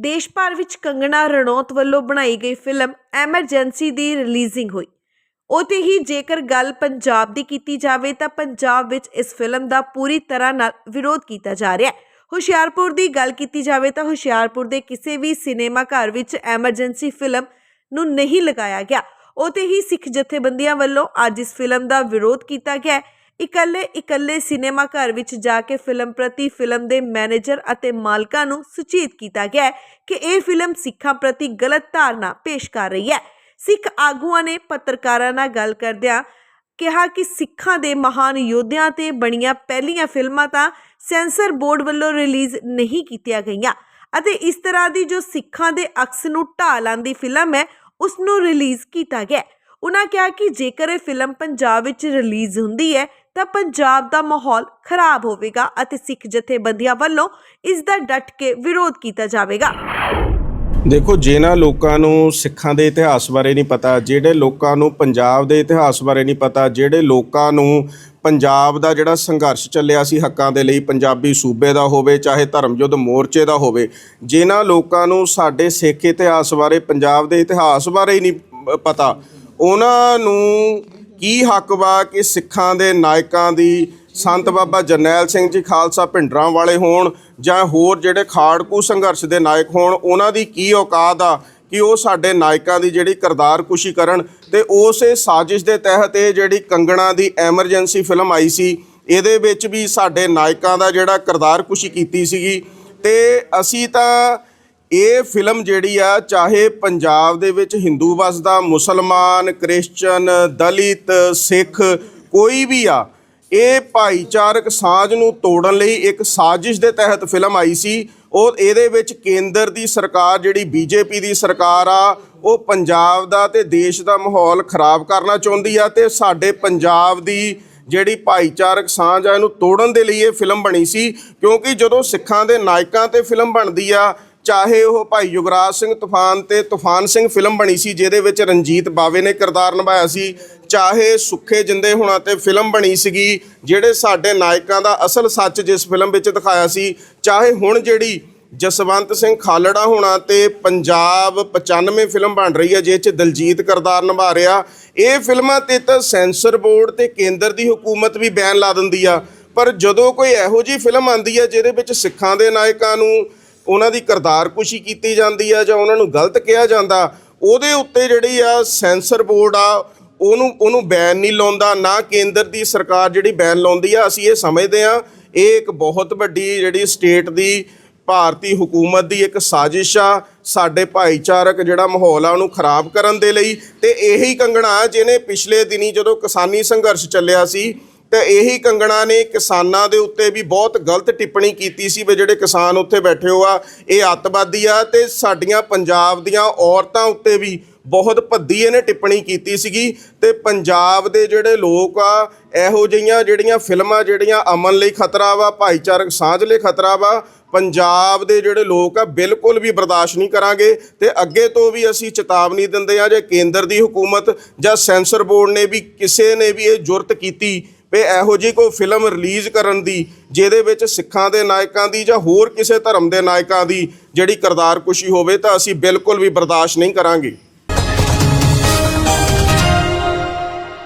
ਦੇਸ਼ ਭਰ ਵਿੱਚ ਕੰਗਣਾ ਰਣੌਤ ਵੱਲੋਂ ਬਣਾਈ ਗਈ ਫਿਲਮ ਐਮਰਜੈਂਸੀ ਦੀ ਰਿਲੀਜ਼ਿੰਗ ਹੋਈ। ਉਤੇ ਹੀ ਜੇਕਰ ਗੱਲ ਪੰਜਾਬ ਦੀ ਕੀਤੀ ਜਾਵੇ ਤਾਂ ਪੰਜਾਬ ਵਿੱਚ ਇਸ ਫਿਲਮ ਦਾ ਪੂਰੀ ਤਰ੍ਹਾਂ ਨਾਲ ਵਿਰੋਧ ਕੀਤਾ ਜਾ ਰਿਹਾ ਹੈ। ਹੁਸ਼ਿਆਰਪੁਰ ਦੀ ਗੱਲ ਕੀਤੀ ਜਾਵੇ ਤਾਂ ਹੁਸ਼ਿਆਰਪੁਰ ਦੇ ਕਿਸੇ ਵੀ ਸਿਨੇਮਾ ਘਰ ਵਿੱਚ ਐਮਰਜੈਂਸੀ ਫਿਲਮ ਨੂੰ ਨਹੀਂ ਲਗਾਇਆ ਗਿਆ। ਉਤੇ ਹੀ ਸਿੱਖ ਜਥੇਬੰਦੀਆਂ ਵੱਲੋਂ ਅੱਜ ਇਸ ਫਿਲਮ ਦਾ ਵਿਰੋਧ ਕੀਤਾ ਗਿਆ ਇਕੱਲੇ ਇਕੱਲੇ ਸਿਨੇਮਾ ਘਰ ਵਿੱਚ ਜਾ ਕੇ ਫਿਲਮ ਪ੍ਰਤੀ ਫਿਲਮ ਦੇ ਮੈਨੇਜਰ ਅਤੇ ਮਾਲਕਾਂ ਨੂੰ ਸੁਚੇਤ ਕੀਤਾ ਗਿਆ ਕਿ ਇਹ ਫਿਲਮ ਸਿੱਖਾਂ ਪ੍ਰਤੀ ਗਲਤ ਧਾਰਨਾ ਪੇਸ਼ ਕਰ ਰਹੀ ਹੈ। ਸਿੱਖ ਆਗੂਆਂ ਨੇ ਪੱਤਰਕਾਰਾਂ ਨਾਲ ਗੱਲ ਕਰਦਿਆਂ ਕਿਹਾ ਕਿ ਸਿੱਖਾਂ ਦੇ ਮਹਾਨ ਯੋਧਿਆਂ ਤੇ ਬਣੀਆਂ ਪਹਿਲੀਆਂ ਫਿਲਮਾਂ ਤਾਂ ਸੈਂਸਰ ਬੋਰਡ ਵੱਲੋਂ ਰਿਲੀਜ਼ ਨਹੀਂ ਕੀਤੀਆਂ ਗਈਆਂ ਅਤੇ ਇਸ ਤਰ੍ਹਾਂ ਦੀ ਜੋ ਸਿੱਖਾਂ ਦੇ ਅਕਸ ਨੂੰ ਢਾਹ ਲਾਂਦੀ ਫਿਲਮ ਹੈ, ਉਸ ਨੂੰ ਰਿਲੀਜ਼ ਕੀਤਾ ਗਿਆ ਉਹਨਾਂ ਕਿਹਾ ਕਿ ਜੇਕਰ ਇਹ ਫਿਲਮ ਪੰਜਾਬ ਵਿੱਚ ਰਿਲੀਜ਼ ਹੁੰਦੀ ਹੈ ਤਾਂ ਪੰਜਾਬ ਦਾ ਮਾਹੌਲ ਖਰਾਬ ਹੋਵੇਗਾ ਅਤੇ ਸਿੱਖ ਜਥੇਬੰਦੀਆਂ ਵੱਲੋਂ ਇਸ ਦਾ ਡਟ ਕੇ ਵਿਰੋਧ ਕੀਤਾ ਜਾਵੇਗਾ। ਦੇਖੋ ਜਿਹਨਾਂ ਲੋਕਾਂ ਨੂੰ ਸਿੱਖਾਂ ਦੇ ਇਤਿਹਾਸ ਬਾਰੇ ਨਹੀਂ ਪਤਾ, ਜਿਹੜੇ ਲੋਕਾਂ ਨੂੰ ਪੰਜਾਬ ਦੇ ਇਤਿਹਾਸ ਬਾਰੇ ਨਹੀਂ ਪਤਾ, ਜਿਹੜੇ ਲੋਕਾਂ ਨੂੰ ਪੰਜਾਬ ਦਾ ਜਿਹੜਾ ਸੰਘਰਸ਼ ਚੱਲਿਆ ਸੀ ਹੱਕਾਂ ਦੇ ਲਈ, ਪੰਜਾਬੀ ਸੂਬੇ ਦਾ ਹੋਵੇ, ਚਾਹੇ ਧਰਮ ਯੁੱਧ ਮੋਰਚੇ ਦਾ ਹੋਵੇ, ਜਿਨ੍ਹਾਂ ਲੋਕਾਂ ਨੂੰ ਸਾਡੇ ਸਿੱਖ ਇਤਿਹਾਸ ਬਾਰੇ, ਪੰਜਾਬ ਦੇ ਇਤਿਹਾਸ ਬਾਰੇ ਹੀ ਨਹੀਂ ਪਤਾ, ਉਹਨਾਂ ਨੂੰ ਕੀ ਹੱਕ ਵਾ ਕਿ ਸਿੱਖਾਂ ਦੇ ਨਾਇਕਾਂ ਦੀ ਸੰਤ ਬਾਬਾ ਜਰਨੈਲ ਸਿੰਘ ਜੀ ਖਾਲਸਾ ਭਿੰਡਰਾਂ ਵਾਲੇ ਹੋਣ ਜਾਂ ਹੋਰ ਜਿਹੜੇ ਖਾੜਕੂ ਸੰਘਰਸ਼ ਦੇ ਨਾਇਕ ਹੋਣ, ਉਹਨਾਂ ਦੀ ਕੀ ਔਕਾਤ ਆ ਕਿ ਉਹ ਸਾਡੇ ਨਾਇਕਾਂ ਦੀ ਜਿਹੜੀ ਕਰਤਾਰ ਕੁਸ਼ੀ ਕਰਨ ਤੇ ਉਸੇ ਸਾਜ਼ਿਸ਼ ਦੇ ਤਹਿਤ ਇਹ ਜਿਹੜੀ ਕੰਗਣਾ ਦੀ ਐਮਰਜੈਂਸੀ ਫਿਲਮ ਆਈ ਸੀ, ਇਹਦੇ ਵਿੱਚ ਵੀ ਸਾਡੇ ਨਾਇਕਾਂ ਦਾ ਜਿਹੜਾ ਕਰਤਾਰ ਕੁਸ਼ੀ ਕੀਤੀ ਸੀਗੀ ਤੇ ਅਸੀਂ ਤਾਂ ਇਹ ਫਿਲਮ ਜਿਹੜੀ ਆ, ਚਾਹੇ ਪੰਜਾਬ ਦੇ ਵਿੱਚ ਹਿੰਦੂ ਵਸਦਾ, ਮੁਸਲਮਾਨ, ਕ੍ਰਿਸਚਨ, ਦਲਿਤ, ਸਿੱਖ, ਕੋਈ ਵੀ ਆ, ਇਹ ਭਾਈਚਾਰਕ ਸਾਂਝ ਨੂੰ ਤੋੜਨ ਲਈ ਇੱਕ ਸਾਜ਼ਿਸ਼ ਦੇ ਤਹਿਤ ਫਿਲਮ ਆਈ ਸੀ। ਉਹ ਇਹਦੇ ਵਿੱਚ ਕੇਂਦਰ ਦੀ ਸਰਕਾਰ, ਜਿਹੜੀ ਬੀਜੇਪੀ ਦੀ ਸਰਕਾਰ ਆ, ਉਹ ਪੰਜਾਬ ਦਾ ਤੇ ਦੇਸ਼ ਦਾ ਮਾਹੌਲ ਖਰਾਬ ਕਰਨਾ ਚਾਹੁੰਦੀ ਆ ਤੇ ਸਾਡੇ ਪੰਜਾਬ ਦੀ ਜਿਹੜੀ ਭਾਈਚਾਰਕ ਸਾਂਝ ਆ, ਇਹਨੂੰ ਤੋੜਨ ਦੇ ਲਈ ਇਹ ਫਿਲਮ ਬਣੀ ਸੀ। ਕਿਉਂਕਿ ਜਦੋਂ ਸਿੱਖਾਂ ਦੇ ਨਾਇਕਾਂ ਤੇ ਫਿਲਮ ਬਣਦੀ ਆ ਚਾਹੇ ਉਹ ਭਾਈ ਯੁਗਰਾਜ ਸਿੰਘ ਤੂਫਾਨ ਤੇ ਤੂਫਾਨ ਸਿੰਘ ਫਿਲਮ ਬਣੀ ਸੀ, ਜਿਹਦੇ ਵਿੱਚ ਰਣਜੀਤ ਬਾਵੇ ਨੇ ਕਿਰਦਾਰ ਨਿਭਾਇਆ ਸੀ, ਚਾਹੇ ਸੁੱਖੇ ਜਿੰਦੇ ਹੋਣਾ ਤੇ ਫਿਲਮ ਬਣੀ ਸੀਗੀ, ਜਿਹੜੇ ਸਾਡੇ ਨਾਇਕਾਂ ਦਾ ਅਸਲ ਸੱਚ ਜਿਸ ਫਿਲਮ ਵਿੱਚ ਦਿਖਾਇਆ ਸੀ, ਚਾਹੇ ਹੁਣ ਜਿਹੜੀ ਜਸਵੰਤ ਸਿੰਘ ਖਾਲੜਾ ਹੋਣਾ ਤੇ ਪੰਜਾਬ 95 ਫਿਲਮ ਬਣ ਰਹੀ ਹੈ ਜਿਸ 'ਚ ਦਲਜੀਤ ਕਿਰਦਾਰ ਨਿਭਾ ਰਿਹਾ, ਇਹ ਫਿਲਮਾਂ ਤੇ ਤਾਂ ਸੈਂਸਰ ਬੋਰਡ ਤੇ ਕੇਂਦਰ ਦੀ ਹਕੂਮਤ ਵੀ ਬੈਨ ਲਾ ਦਿੰਦੀ ਆ, ਪਰ ਜਦੋਂ ਕੋਈ ਇਹੋ ਜਿਹੀ ਫਿਲਮ ਆਂਦੀ ਹੈ, ਜਿਹਦੇ ਵਿੱਚ ਸਿੱਖਾਂ ਦੇ ਨਾਇਕਾਂ ਨੂੰ ਉਹਨਾਂ ਦੀ ਕਰਤਾਰ ਕੁਸ਼ੀ ਕੀਤੀ ਜਾਂਦੀ ਆ ਜਾਂ ਉਹਨਾਂ ਨੂੰ ਗਲਤ ਕਿਹਾ ਜਾਂਦਾ, ਉਹਦੇ ਉੱਤੇ ਜਿਹੜੀ ਆ ਸੈਂਸਰ ਬੋਰਡ ਆ, ਉਹਨੂੰ ਉਹਨੂੰ ਬੈਨ ਨਹੀਂ ਲਾਉਂਦਾ, ਨਾ ਕੇਂਦਰ ਦੀ ਸਰਕਾਰ ਜਿਹੜੀ ਬੈਨ ਲਾਉਂਦੀ ਆ, ਅਸੀਂ ਇਹ ਸਮਝਦੇ ਆ, ਇਹ ਇੱਕ ਬਹੁਤ ਵੱਡੀ ਜਿਹੜੀ ਸਟੇਟ ਦੀ, ਭਾਰਤੀ ਹਕੂਮਤ ਦੀ ਇੱਕ ਸਾਜ਼ਿਸ਼ ਆ, ਸਾਡੇ ਭਾਈਚਾਰਕ ਜਿਹੜਾ ਮਾਹੌਲ ਆ, ਉਹਨੂੰ ਖਰਾਬ ਕਰਨ ਦੇ ਲਈ, ਤੇ ਇਹੀ ਕੰਗਣਾ ਜਿਹਨੇ ਪਿਛਲੇ ਦਿਨੀ ਜਦੋਂ ਕਿਸਾਨੀ ਸੰਘਰਸ਼ ਚੱਲਿਆ ਸੀ ਤੇ ਇਹੀ ਕੰਗਣਾ ਨੇ ਕਿਸਾਨਾਂ ਦੇ ਉੱਤੇ ਵੀ ਬਹੁਤ ਗਲਤ ਟਿੱਪਣੀ ਕੀਤੀ ਸੀ ਵੀ ਜਿਹੜੇ ਕਿਸਾਨ ਉੱਥੇ ਬੈਠੇ ਹੋ ਆ ਇਹ ਅੱਤਵਾਦੀ ਆ ਤੇ ਸਾਡੀਆਂ ਪੰਜਾਬ ਦੀਆਂ ਔਰਤਾਂ ਉੱਤੇ ਵੀ ਬਹੁਤ ਭੱਦੀ ਇਹਨੇ ਟਿੱਪਣੀ ਕੀਤੀ ਸੀਗੀ ਤੇ ਪੰਜਾਬ ਦੇ ਜਿਹੜੇ ਲੋਕ ਆ, ਇਹੋ ਜਿਹੀਆਂ ਜਿਹੜੀਆਂ ਫਿਲਮਾਂ, ਜਿਹੜੀਆਂ ਅਮਨ ਲਈ ਖਤਰਾ ਵਾ, ਭਾਈਚਾਰਕ ਸਾਂਝ ਲਈ ਖਤਰਾ ਵਾ, ਪੰਜਾਬ ਦੇ ਜਿਹੜੇ ਲੋਕ ਆ, ਬਿਲਕੁਲ ਵੀ ਬਰਦਾਸ਼ਤ ਨਹੀਂ ਕਰਾਂਗੇ ਤੇ ਅੱਗੇ ਤੋਂ ਵੀ ਅਸੀਂ ਚੇਤਾਵਨੀ ਦਿੰਦੇ ਆ, ਜੇ ਕੇਂਦਰ ਦੀ ਹਕੂਮਤ ਜਾਂ ਸੈਂਸਰ ਬੋਰਡ ਨੇ ਵੀ ਕਿਸੇ ਨੇ ਵੀ ਇਹ ਜੁਰਤ ਕੀਤੀ ਵੀ ਇਹੋ ਜਿਹੀ ਕੋਈ ਫਿਲਮ ਰਿਲੀਜ਼ ਕਰਨ ਦੀ, ਜਿਹਦੇ ਵਿੱਚ ਸਿੱਖਾਂ ਦੇ ਨਾਇਕਾਂ ਦੀ ਜਾਂ ਹੋਰ ਕਿਸੇ ਧਰਮ ਦੇ ਨਾਇਕਾਂ ਦੀ ਜਿਹੜੀ ਕਰਤਾਰ ਕੁਸ਼ੀ ਹੋਵੇ ਤਾਂ ਅਸੀਂ ਬਿਲਕੁਲ ਵੀ ਬਰਦਾਸ਼ਤ ਨਹੀਂ ਕਰਾਂਗੇ।